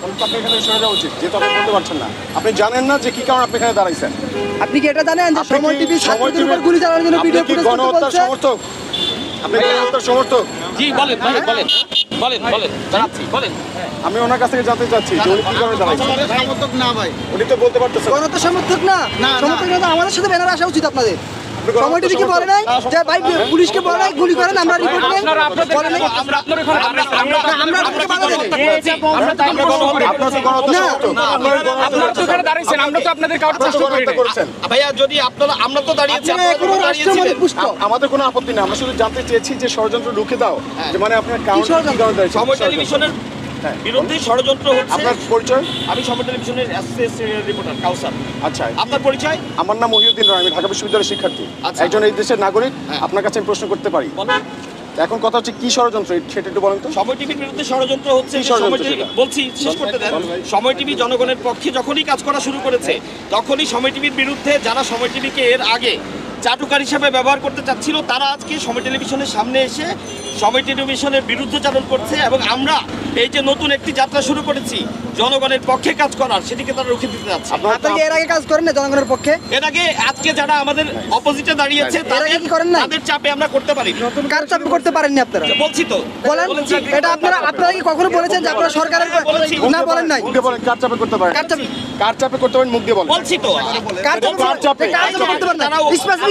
তাহলে তো আপনি এখানে সরে যাওয়া উচিত যেহেতু আপনি বলতে পারছেন না। আপনি জানেন না যে কি কারণে আপনি এখানে দাঁড়াইছেন। আপনি কি এটা জানেন যে সময় টিভি সময় ছাত্রদের উপর গুলি চালানোর জন্য ভিডিও ফুটেজ করতে বলছে? সমর্থক? আপনি গণহত্যার সমর্থক? জি বলেন বলেন বলেন বলেন বলেন জানাচ্ছি বলেন। আমি ওনার কাছ থেকে জানতে চাচ্ছি যে উনি কি কারণে দাঁড়াইছেন। সমর্থক না ভাই। উনি তো বলতে পারতেছেন। গণত সমর্থক না। না, না। সমর্থক না আমাদের সাথে ব্যানার আসা উচিত আপনাদের। কি বলে নাই যে ভাই পুলিশকে বলে নাই গুলি করেন আমরা রিপোর্ট নেই। আপনারা বলে নাই। আমাদের কোনো আপত্তি নেই। আমরা শুধু জানতে চেয়েছি যে ষড়যন্ত্র রুখে দাও। যে মানে আপনার কারণ। টেলিভিশনের হ্যাঁ। বিরুদ্ধে ষড়যন্ত্র হচ্ছে আপনার পরিচয়? আমি সময় টেলিভিশনের রিপোর্টার কাউসার। আচ্ছা। আপনার পরিচয়? আমার নাম মহিউদ্দিন রায় আমি ঢাকা বিশ্ববিদ্যালয়ের শিক্ষার্থী। আচ্ছা। একজন এই দেশের নাগরিক হ্যাঁ। আপনার কাছে আমি প্রশ্ন করতে পারি। এখন কথা হচ্ছে কি ষড়যন্ত্র সেটা একটু বলেন তো। সময় টিভির বিরুদ্ধে ষড়যন্ত্র হচ্ছে সময় টিভি বলছি শেষ করতে দেন। সময় টিভি জনগণের পক্ষে যখনই কাজ করা শুরু করেছে তখনই সময় টিভির বিরুদ্ধে যারা সময় টিভিকে এর আগে চাটুকার হিসাবে ব্যবহার করতে চাচ্ছিল তারা আজকে সময় টেলিভিশনের সামনে এসে সময় টেলিভিশনের বিরুদ্ধচারণ করছে এবং আমরা এই যে নতুন একটি যাত্রা শুরু করেছি জনগণের পক্ষে কাজ করার সেটিকে তারা রুখে দিতে যাচ্ছে আপনার আপনারা কি এর আগে কাজ করেন না জনগণের পক্ষে? এর আগে আজকে যারা আমাদের অপোজিটে দাঁড়িয়েছে তাদের কি করেন নাই? তাদের চাপে আমরা করতে পারি কাজ চাপ করতে পারেননি আপনারা? বলছি তো বলেন। এটা আপনারা আপনারা কি কখনো বলেছেন যে আপনারা সরকারের বলেছি। না বলেন নাই। মুখ বলেন কার চাপে করতে পারেন? কার চাপে? কার চাপে করতে পারেন মুখ দিয়ে বলেন। বলছি তো। কার চাপে কার চাপে? কার চাপে করতে পারেন না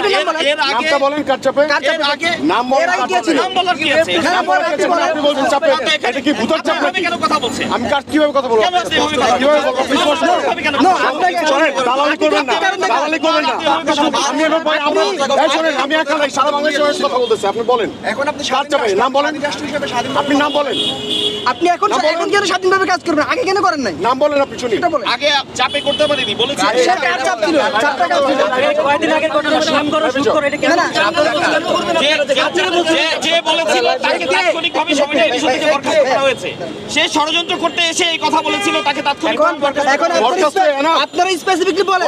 তারাও- নাম বলেন নামটা বলেন কার চাপে? কার চাপে? এর আগে নাম বলেন এর আগে কার কে ছিল? চাপে? নাম বলার কি আছে নাম বলার কি আপনি বলছেন চাপে? এটা কি ভূতের চাপ? নাকি কেন কথা বলছেন আমি কার কীভাবে কথা বলব? আপনি এভাবে কীভাবে বলব? আপনি স্পষ্ট কেন No, কথা আপনাকে শোনেন, দালালি করবেন না আপনি কারণ দেখান। দালালি করবেন না। আমি এবার বলি, আমরা এই শোনেন, আমি একা নাই, সারা বাংলাদেশের কথা বলতেছে আপনি বলেন। এখন আপনি কার চাপে? নাম বলেন। আপনি নাম বলেন। আপনি এখন না, বলেন। এখন কেন স্বাধীনভাবে কাজ করবেন? আগে কেন করেন নাই? নাম বলেন আপনি শুনি। আগে চাপে করতে পারিনি বলেছি। চাপ ছিল? চাপটা আগের ঘটনা করো শুট করো এটা কেন যে বলেছিল তাকে তাৎক্ষণিকভাবে সমিতি এডিশন থেকে বরখাস্ত করা হয়েছে সে ষড়যন্ত্র করতে এসে এই কথা বলেছিল তাকে তাৎক্ষণিক এখন এখন আপনারা স্পেসিফিকলি বলেন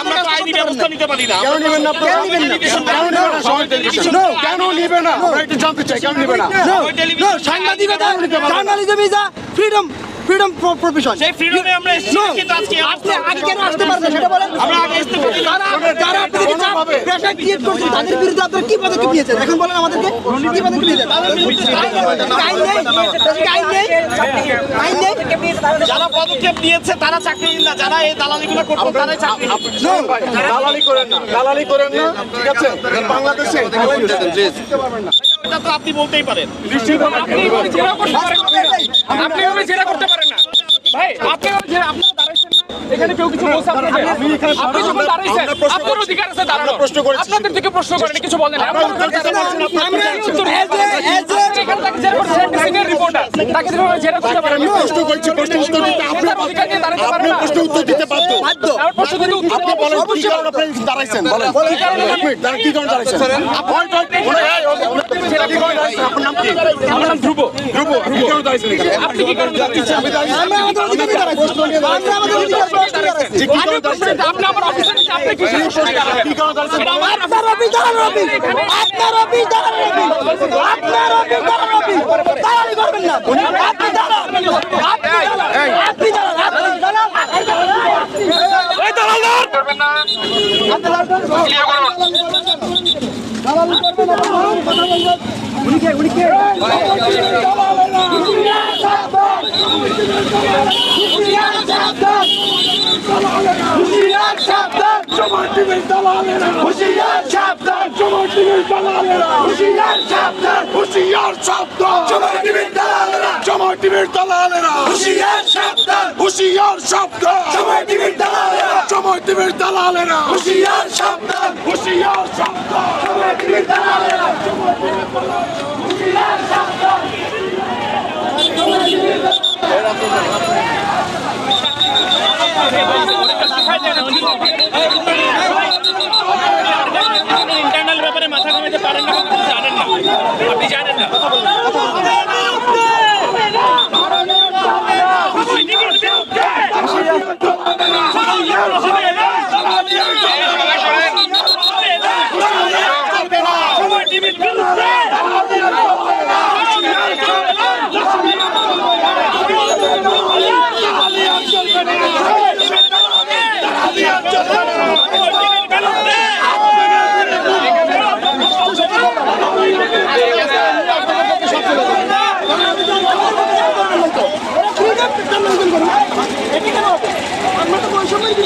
আমরা তো আইনি ব্যবস্থা। নিতে পারি না কেন নেবেন না আপনারা? কেন নেবেন না? কেন নেবেন না জানতে চাই কেন নেবেন না সাংবাদিকতা journalism is a freedom freedom profession সেই ফ্রিডমে আমরা এসেছি কিন্তু আজকে আপনি। আগে কেন আসতে পারবেন সেটা বলেন। আমরা আগে আসতে পারি। না। যারা যারা আপনাদেরকে চাপ। প্রেশার ক্রিয়েট করছেন? তাদের বিরুদ্ধে আপনারা কি পদক্ষেপ নিয়েছেন? এখন বলেন আমাদেরকে কি পদক্ষেপ নিয়েছেন আইন নেই। আইন নেই। আইন নেই? যারা পদক্ষেপ নিয়েছে তারা চাকরি না। যারা এই দালালিগুলো করতো তারাই চাকরি দালালি করেন না। দালালি করেন না ঠিক আছে? বাংলাদেশে দালালি পারবেন না এটা তো আপনি বলতেই পারেন। আপনি জেরা করতে পারেন না। আপনি জেরা করতে পারেন না। ভাই আপনি জেরা আপনারা দাঁড়াইছেন না। এখানে কেউ কিছু বলছে আপনাদের আপনি যখন দাঁড়াইছেন আপনার অধিকার আছে দাঁড়ানো। প্রশ্ন করেছি। আপনাদের থেকে প্রশ্ন করেন কিছু বলেন। আমরা উত্তর দিতে আপনি আমরা উত্তর উত্তর As a- as a- এখানে তাকে জেরা করতে সিনিয়র রিপোর্টার। তাকে যেভাবে জেরা করতে পারেন। প্রশ্ন করছি প্রশ্ন উত্তর দিতে আপনি অধিকার নিয়ে দাঁড়াতে পারেন আপনি প্রশ্ন উত্তর দিতে বাধ্য। বাধ্য প্রশ্ন দিতে উত্তর আপনি বলেন কি কারণে আপনি দাঁড়াইছেন? বলেন। এক মিনিট, দাঁড়ান, কি কারণে দাঁড়াইছেন? Point, point, বলে, এই, ও, ও, কি কারণে দাঁড়াইছেন? আপনার নাম কি আমার নাম ধ্রুব। ধ্রুব আপনি কি কারণে কি অফিসে নিচে আপনি কি কি কারণে দাঁড়াইছেন? আপনার অফিস দাঁড়ান রবি আপনার অফিস দাঁড়ান রবি আপনার অফিস দাঁড়ান রবি দাঁড়ানি করবেন না আপনি দাঁড়ান আপনি দাঁড়ান আপনি দাঁড়ান আপনি দাঁড়ান এই দালাল ধর! হুশিয়ার সাবধান সময় টিভির দালালেরা সময় টিভির দালালেরা হুশিয়ার সাবধান হুশিয়ার সাবধান সময় টিভির দালালেরা ইন্টারনাল ব্যাপারে মাথা ঘামাতে পারেন না জানেন না। আপনি জানেন না।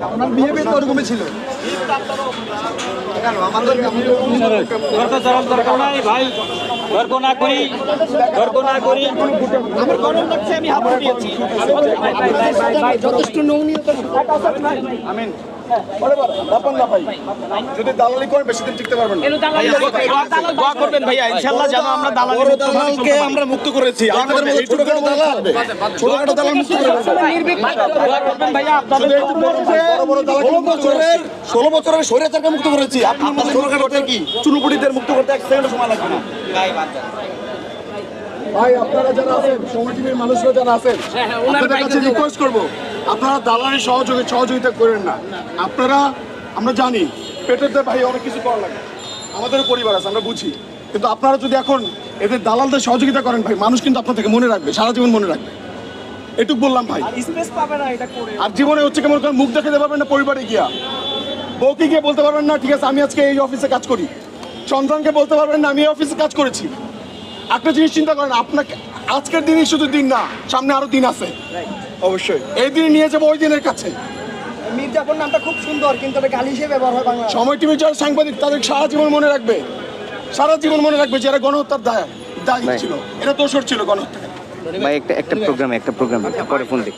আপনার বিহেভিয়ার তো ওরকমই ছিল। কেন? আমাদের তর্ক না করি তর্ক না করি আমার গরম লাগছে আমি দিয়েছি আমিন। বরাবর ব্যাপার না ভাই। যদি দালালি করেন বেশি দিন টিকতে পারবেন দোয়া করবেন ভাইয়া ইনশাল্লাহ যেন আমরা দালালি দালালকে আমরা মুক্ত করেছি। আমাদের মধ্যে ছোটখাটো দালাল ছোটখাটো দালাল মুক্ত করবেন ভাইয়া আপনাদের বড় বড় দালাল ষোলো বছরের ষোলো বছরের স্বৈরাচারকে মুক্ত করেছি। আপনাদের কি চুনুপুটিদের মুক্ত করতে এক সেকেন্ড সময় লাগবে না। ভাই আপনারা যারা আছেন সময় টিভির মানুষরা যারা আছেন আপনাদের কাছে রিকোয়েস্ট করব। আপনারা দালালি সহযোগী সহযোগিতা করেন না। আপনারা আমরা জানি পেটের ভাই অনেক কিছু করা লাগে। আমাদের পরিবার আছে আমরা বুঝি। কিন্তু আপনারা যদি এখন এদের দালালদের সহযোগিতা করেন ভাই মানুষ কিন্তু আপনার থেকে মনে রাখবে সারা জীবন মনে রাখবে। এটুক বললাম ভাই। করে। আর জীবনে হচ্ছে কেমন করেন মুখ দেখাতে পারবেন না পরিবারে গিয়া। বউকে গিয়ে বলতে পারবেন না ঠিক আছে আমি আজকে এই অফিসে কাজ করি। সন্তানকে বলতে পারবেন না আমি এই অফিসে কাজ করেছি। একটা জিনিস চিন্তা করেন আপনাকে আজকের দিনই শুধু দিন না সামনে আরও দিন আছে। অবশ্যই। এই দিনে নিয়ে যাব ওই দিনের কাছে। মির্জাপুর নামটা খুব সুন্দর কিন্তু এটা গালি হিসেবে ব্যবহার হয় বাংলা সময় টিভি যারা সাংবাদিক তাদের সারা জীবন মনে রাখবে। সারা জীবন মনে রাখবে যারা গণহত্যার দায় দায় ছিল। এটা দোষর ছিল গণহত্যা ভাই একটা একটা প্রোগ্রামে একটা প্রোগ্রামে পরে ফোন দিই